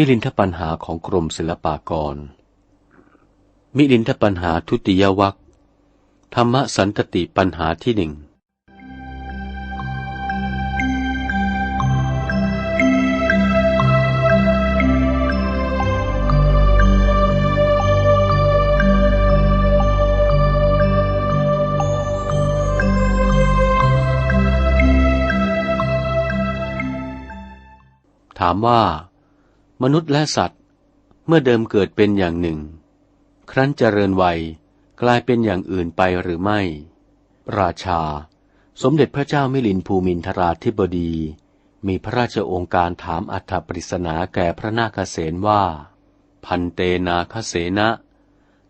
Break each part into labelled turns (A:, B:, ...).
A: มิลินทปัญหาของกรมศิลปากร มิลินทปัญหาทุติยวัคธรรมสันตติปัญหาที่หนึ่งถามว่า มนุษย์และสัตว์ เมื่อเดิมเกิดเป็นอย่างหนึ่ง ครั้นเจริญวัยกลายเป็นอย่างอื่นไปหรือไม่ ราชา สมเด็จพระเจ้ามิลินภูมินทราธิบดี มีพระราชองค์การถามอัฐปริศนาแก่พระนาคเษนว่า พันเตนาคเสนะ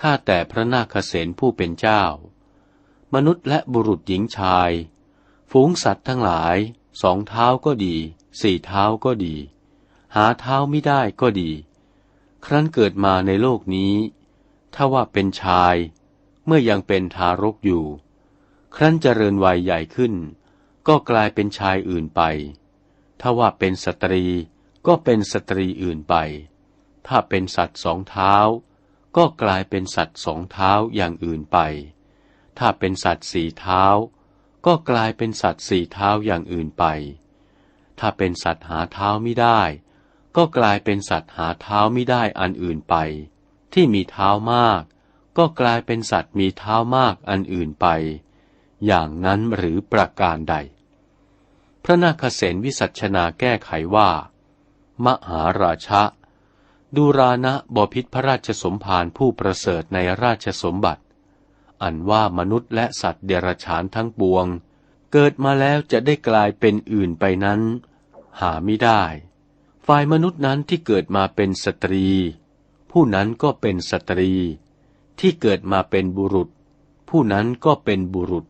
A: ข้าแต่พระนาคเษนผู้เป็นเจ้า มนุษย์และบุรุษหญิงชาย ฝูงสัตว์ทั้งหลาย สองเท้าก็ดี สี่เท้าก็ดี หาเท้าไม่ได้ก็ดี ครั้นเกิดมาในโลกนี้ ถ้าว่าเป็นชาย เมื่อยังเป็นทารกอยู่ ครั้นเจริญวัยใหญ่ขึ้น ก็กลายเป็นชายอื่นไป ถ้าว่าเป็นสตรีก็เป็นสตรีอื่นไป ถ้าเป็นสัตว์สองเท้า ก็กลายเป็นสัตว์สองเท้าอย่างอื่นไป ถ้าเป็นสัตว์สี่เท้า ก็กลายเป็นสัตว์สี่เท้าอย่างอื่นไป ถ้าเป็นสัตว์หาเท้าไม่ได้ ก็กลายเป็นสัตว์หาเท้าไม่ได้อันอื่นไป ที่มีเท้ามาก ก็กลายเป็นสัตว์มีเท้ามากอันอื่นไป อย่างนั้นหรือประการใด พระนาคเษนวิสัชนาแก้ไขว่า มหาราชะดูรานะบพิษพระราชสมภารผู้ประเสริฐในราชสมบัติ อันว่ามนุษย์และสัตว์เดรัจฉานทั้งปวง เกิดมาแล้วจะได้กลายเป็นอื่นไปนั้น หาไม่ได้ ฝ่ายมนุษย์นั้นที่เกิดมาเป็นสตรี ผู้นั้นก็เป็นสตรี ที่เกิดมาเป็นบุรุษ ผู้นั้นก็เป็นบุรุษ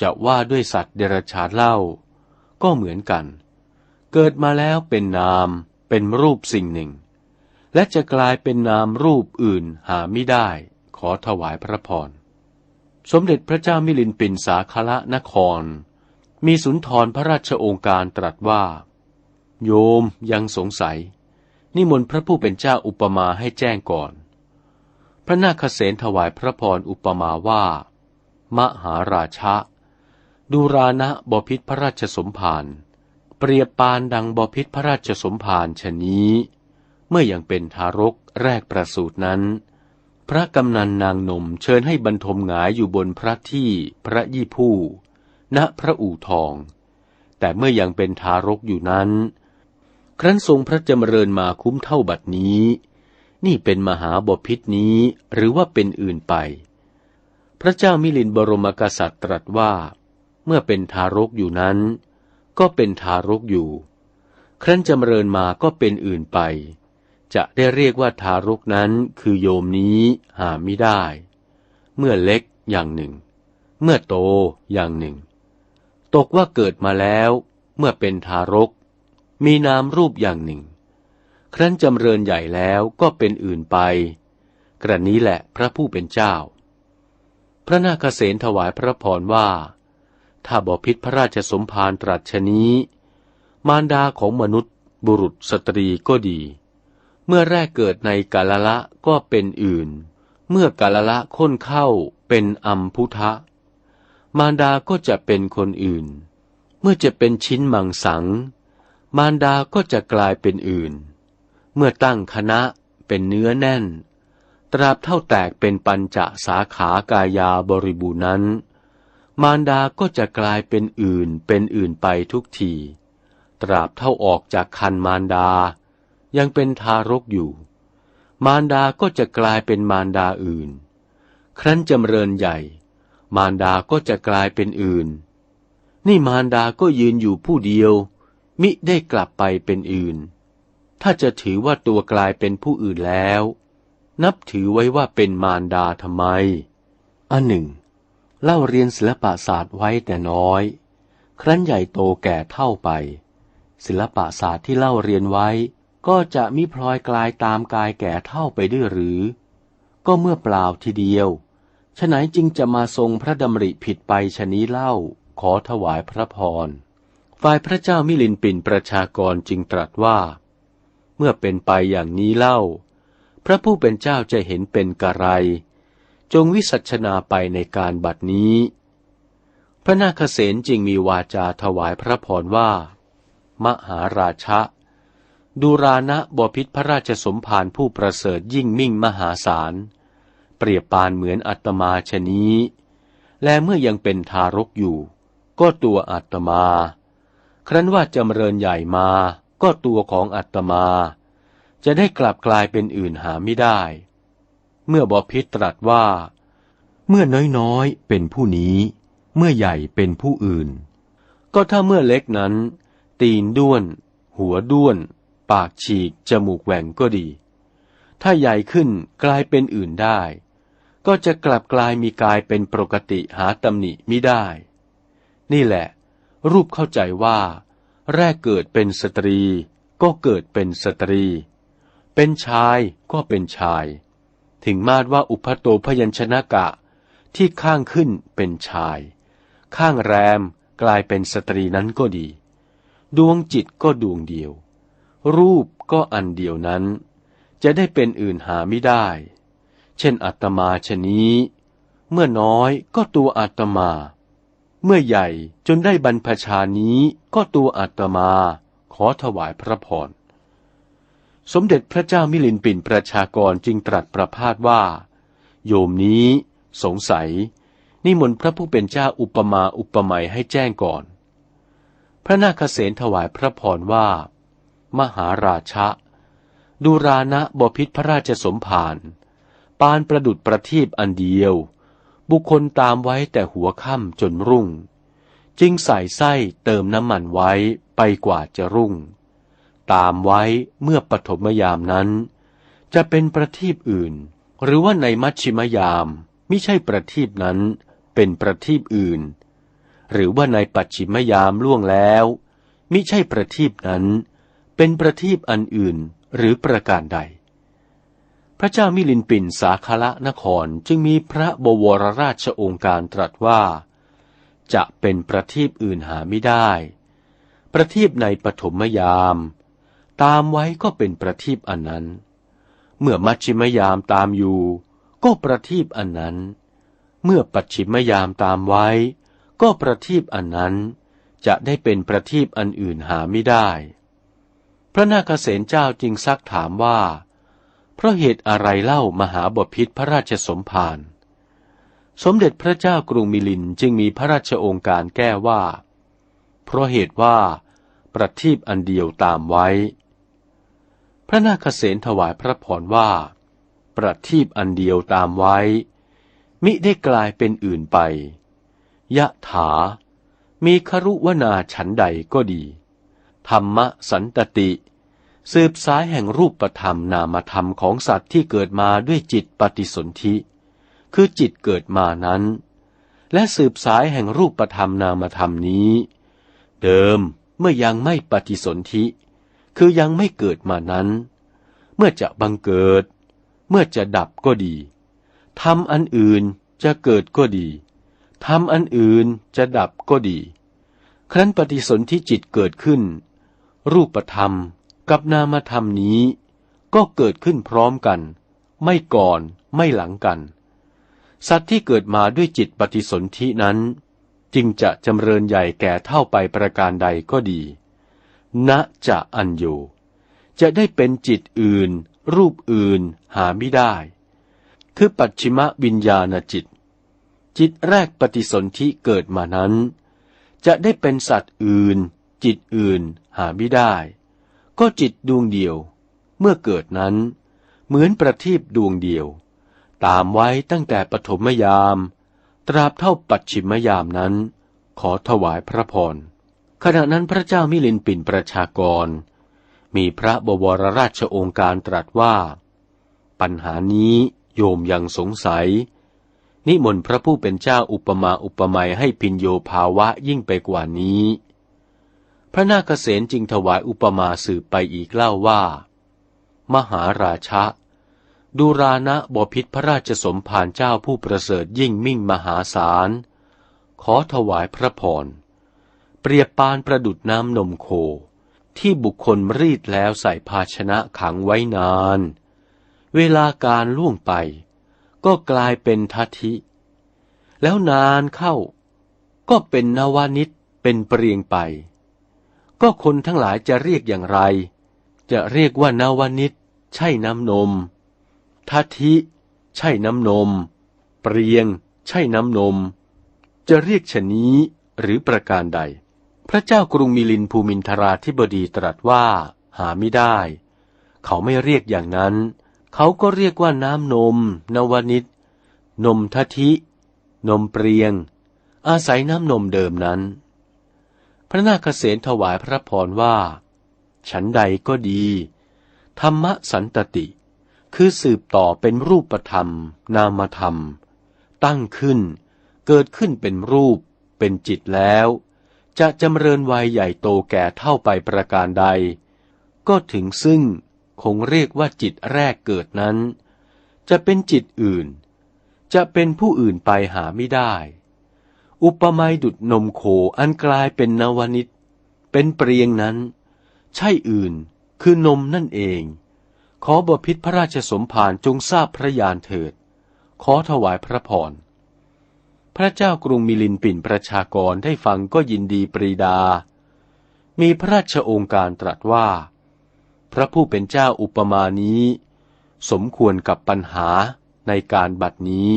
A: จะว่าด้วยสัตว์เดรัจฉานเล่า ก็เหมือนกัน เกิดมาแล้วเป็นนาม เป็นรูปสิ่งหนึ่ง และจะกลายเป็นนามรูปอื่นหาไม่ได้ ขอถวายพระพรสมเด็จพระเจ้ามิลินปินสาคละนคร มีสุนทรพระราชโองการตรัสว่า โยมยังสงสัย นิมนต์พระผู้เป็นเจ้าอุปมาให้แจ้งก่อน พระนาคเษนถวายพระพรอุปมาว่า มหาราชะดูรานะบพิษพระราชสมภารเปรียบปานดังบพิษพระราชสมภารชนี้ เมื่ออยังเป็นทารกแรกประสูตินั้น พระกำนันนางนมเชิญให้บรรทมหงายอยู่บนพระที่พระยี่ผู้ณพระอู่ทอง แต่เมื่อยังเป็นทารกอยู่นั้น ครั้นทรงพระจำเริญมาคุ้มเท่าบัดนี้ นี่เป็นมหาบพิษนี้หรือว่าเป็นอื่นไป พระเจ้ามิลินบรมกษัตริย์ตรัสว่า เมื่อเป็นทารกอยู่นั้น ก็เป็นทารกอยู่ ครั้นจำเริญมาก็เป็นอื่นไป จะได้เรียกว่าทารกนั้นคือโยมนี้หาไม่ได้ เมื่อเล็กอย่างหนึ่ง เมื่อโตอย่างหนึ่ง ตกว่าเกิดมาแล้ว เมื่อเป็นทารก มีนามรูปอย่างหนึ่ง ครั้นจำเริญใหญ่แล้วก็เป็นอื่นไป กระนี้แหละพระผู้เป็นเจ้า พระนาคเษนถวายพระพรว่า ถ้าบพิษพระราชสมภารตรัสชนี้ มารดาของมนุษย์ บุรุษสตรีก็ดี เมื่อแรกเกิดในกาลละก็เป็นอื่น เมื่อกาลละค้นเข้าเป็นอัมพุทะ มารดาก็จะเป็นคนอื่น เมื่อจะเป็นชิ้นมังสัง มารดาก็จะกลายเป็นอื่น เมื่อตั้งคณะเป็นเนื้อแน่น ตราบเท่าแตกเป็นปัญจสาขากายาบริบูนั้น มารดาก็จะกลายเป็นอื่นเป็นอื่นไปทุกที ตราบเท่าออกจากคันมารดา ยังเป็นทารกอยู่ มารดาก็จะกลายเป็นมารดาอื่น ครั้นจำเริญใหญ่ มารดาก็จะกลายเป็นอื่น นี่มารดาก็ยืนอยู่ผู้เดียว มิได้กลับไปเป็นอื่น ถ้าจะถือว่าตัวกลายเป็นผู้อื่นแล้ว นับถือไว้ว่าเป็นมารดาทำไม อันหนึ่ง เล่าเรียนศิลปศาสตร์ไว้แต่น้อย ครั้นใหญ่โตแก่เท่าไป ศิลปศาสตร์ที่เล่าเรียนไว้ ก็จะมิพลอยกลายตามกายแก่เท่าไปด้วยหรือ ก็เมื่อเปล่าทีเดียวฉไหนจึงจะมาทรงพระดำริผิดไปชนี้เล่าขอถวายพระพร ฝ่ายพระเจ้ามิลินปินประชากรจึงตรัสว่า เมื่อเป็นไปอย่างนี้เล่า พระผู้เป็นเจ้าจะเห็นเป็นกระไร จงวิสัชนาไปในการบัดนี้ พระนาคเษนจึงมีวาจาถวายพระพรว่า มหาราชะดูรานะบพิษพระราชสมภารผู้ประเสริฐยิ่งมิ่งมหาศาล เปรียบปานเหมือนอัตมาชนี้ และเมื่อยังเป็นทารกอยู่ ก็ตัวอัตมา ครั้นว่าจำเริญใหญ่มาก็ตัวของอัตมา จะได้กลับกลายเป็นอื่นหาไม่ได้ เมื่อบพิษตรัสว่า เมื่อน้อยๆเป็นผู้นี้ เมื่อใหญ่เป็นผู้อื่น ก็ถ้าเมื่อเล็กนั้น ตีนด้วน หัวด้วน ปากฉีก จมูกแหว่งก็ดี ถ้าใหญ่ขึ้นกลายเป็นอื่นได้ ก็จะกลับกลายมีกายเป็นปกติหาตำหนิไมิได้ นี่แหละ รูปเข้าใจว่า แรกเกิดเป็นสตรี ก็เกิดเป็นสตรี เป็นชายก็เป็นชาย ถึงมาดว่าอุพโตพยัญชนะกะ ที่ข้างขึ้นเป็นชาย ข้างแรมกลายเป็นสตรีนั้นก็ดี ดวงจิตก็ดวงเดียว รูปก็อันเดียวนั้น จะได้เป็นอื่นหาไม่ได้ เช่นอัตมาชนี้ เมื่อน้อยก็ตัวอัตมา เมื่อใหญ่จนได้บรรพชานี้ก็ตัวอัตมา ขอถวายพระพร สมเด็จพระเจ้ามิลินปินประชากรจึงตรัสประพาสว่า โยมนี้ สงสัย นิมนต์พระผู้เป็นเจ้าอุปมาอุปไมยให้แจ้งก่อน พระนาคเษนถวายพระพรว่า มหาราชะดูรานะบพิษพระราชสมภารปานประดุดประทีปอันเดียว บุคคลตามไว้แต่หัวค่ำจนรุ่ง จึงใส่ไส้เติมน้ำมันไว้ไปกว่าจะรุ่ง ตามไว้เมื่อปฐมยามนั้น จะเป็นประทีปอื่น หรือว่าในมัชชิมยามมิใช่ประทีปนั้น เป็นประทีปอื่น หรือว่าในปัจฉิมยามล่วงแล้วมิใช่ประทีปนั้น เป็นประทีปอันอื่นหรือประการใด พระเจ้ามิลินปินสาคละนครจึงมีพระบวรราชองค์การตรัสว่า จะเป็นประทีปอื่นหาไม่ได้ ประทีปในปฐมยาม ตามไว้ก็เป็นประทีปอันนั้น เมื่อมัชชิมยามตามอยู่ ก็ประทีปอันนั้น เมื่อปัจฉิมยามตามไว้ ก็ประทีปอันนั้น จะได้เป็นประทีปอันอื่นหาไม่ได้ พระนาคเษนเจ้าจึงซักถามว่า เพราะเหตุอะไรเล่ามหาบพิษพระราชสมภารสมเด็จพระเจ้ากรุงมิลินจึงมีพระราชองค์การแก้ว่า เพราะเหตุว่า ประทีปอันเดียวตามไว้ พระนาคเษนถวายพระพรว่า ประทีปอันเดียวตามไว้ มิได้กลายเป็นอื่นไป ยะถา มีครุวนาฉันใดก็ดี ธรรมสันตติ สืบสายแห่งรูปธรรมนามธรรมของสัตว์ที่เกิดมาด้วยจิตปฏิสนธิ คือจิตเกิดมานั้น และสืบสายแห่งรูปธรรมนามธรรมนี้ เดิมเมื่อยังไม่ปฏิสนธิ คือยังไม่เกิดมานั้น เมื่อจะบังเกิด เมื่อจะดับก็ดีทำอันอื่นจะเกิดก็ดีทำอันอื่นจะดับก็ดี ครั้นปฏิสนธิจิตเกิดขึ้น รูปธรรม กับนามธรรมนี้ ก็เกิดขึ้นพร้อมกัน ไม่ก่อนไม่หลังกัน สัตว์ที่เกิดมาด้วยจิตปฏิสนธินั้น จึงจะจำเริญใหญ่แก่เท่าไปประการใดก็ดีณจะอันอยู่จะได้เป็นจิตอื่น รูปอื่นหาไม่ได้ คือปัจฉิมวิญญาณจิต จิตแรกปฏิสนธิเกิดมานั้น จะได้เป็นสัตว์อื่น จิตอื่นหาไม่ได้ ก็จิตดวงเดียว เมื่อเกิดนั้น เหมือนประทีปดวงเดียว ตามไว้ตั้งแต่ปฐมยาม ตราบเท่าปัจฉิมยามนั้น ขอถวายพระพรขณะนั้นพระเจ้ามิลินปินประชากร มีพระบวรราชองค์การตรัสว่า ปัญหานี้โยมยังสงสัย นิมนต์พระผู้เป็นเจ้าอุปมาอุปไมยให้พินโยภาวะยิ่งไปกว่านี้ พระนาคเษนจึงถวายอุปมาสืบไปอีกเล่าว่า มหาราชะ ดูรานะบพิษพระราชสมภารเจ้าผู้ประเสริฐยิ่งมิ่งมหาศาล ขอถวายพระพร เปรียบปานประดุดน้ำนมโค ที่บุคคลรีดแล้วใส่ภาชนะขังไว้นาน เวลาการล่วงไป ก็กลายเป็นทัทิ แล้วนานเข้า ก็เป็นนวานิชเป็นเปรียงไป ก็คนทั้งหลายจะเรียกอย่างไร จะเรียกว่านาวนิชใช่น้ำนมทัทิใช่น้ำนม เปรียง ใช่น้ำนม จะเรียกชนี้หรือประการใด พระเจ้ากรุงมิลินภูมินทราธิบดีตรัสว่า หาไม่ได้ เขาไม่เรียกอย่างนั้น เขาก็เรียกว่าน้ำนม นวนิชนมทัทินมเปรียง อาศัยน้ำนมเดิมนั้น พระนาคเษนถวายพระพรว่า ฉันใดก็ดี ธรรมสันตติ คือสืบต่อเป็นรูปธรรม นามธรรม ตั้งขึ้น เกิดขึ้นเป็นรูป เป็นจิตแล้ว จะจำเริญวัยใหญ่โตแก่เท่าไปประการใด ก็ถึงซึ่งคงเรียกว่าจิตแรกเกิดนั้น จะเป็นจิตอื่น จะเป็นผู้อื่นไปหาไม่ได้ อุปมาดุดนมโคอันกลายเป็นนวนิชเป็นเปรียงนั้น ใช่อื่นคือนมนั่นเอง ขอบพิษพระราชสมภารจงทราบพระยานเถิด ขอถวายพระพรพระเจ้ากรุงมิลินปิ่นประชากรได้ฟังก็ยินดีปรีดา มีพระราชองการตรัสว่า พระผู้เป็นเจ้าอุปมานี้ สมควรกับปัญหาในการบัดนี้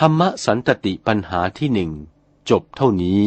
A: ธรรมสันตติปัญหาที่หนึ่งจบเท่านี้